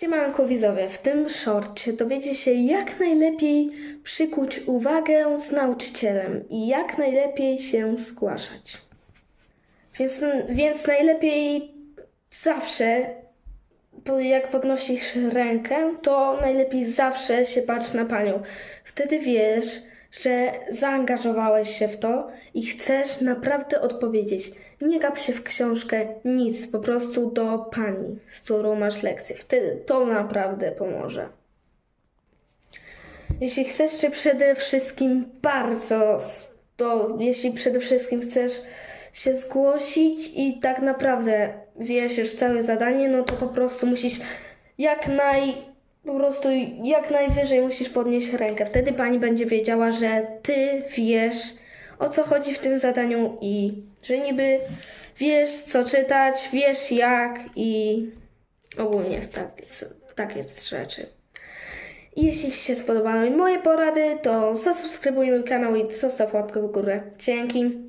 Siemanko widzowie, w tym shortcie dowiecie się jak najlepiej przykuć uwagę z nauczycielem i jak najlepiej się zgłaszać. Więc, więc najlepiej zawsze, jak podnosisz rękę, to najlepiej zawsze się patrz na panią. Wtedy wiesz, że zaangażowałeś się w to i chcesz naprawdę odpowiedzieć. Nie gap się w książkę, nic, po prostu do pani, z którą masz lekcję. Wtedy to naprawdę pomoże. Jeśli chcesz się przede wszystkim bardzo, to jeśli przede wszystkim chcesz się zgłosić i tak naprawdę wiesz już całe zadanie, no to po prostu musisz jak naj, po prostu jak najwyżej musisz podnieść rękę. Wtedy pani będzie wiedziała, że ty wiesz o co chodzi w tym zadaniu i że niby wiesz co czytać, wiesz jak i ogólnie w tak, takie rzeczy. Jeśli Ci się spodobały moje porady, to zasubskrybuj mój kanał i zostaw łapkę w górę. Dzięki.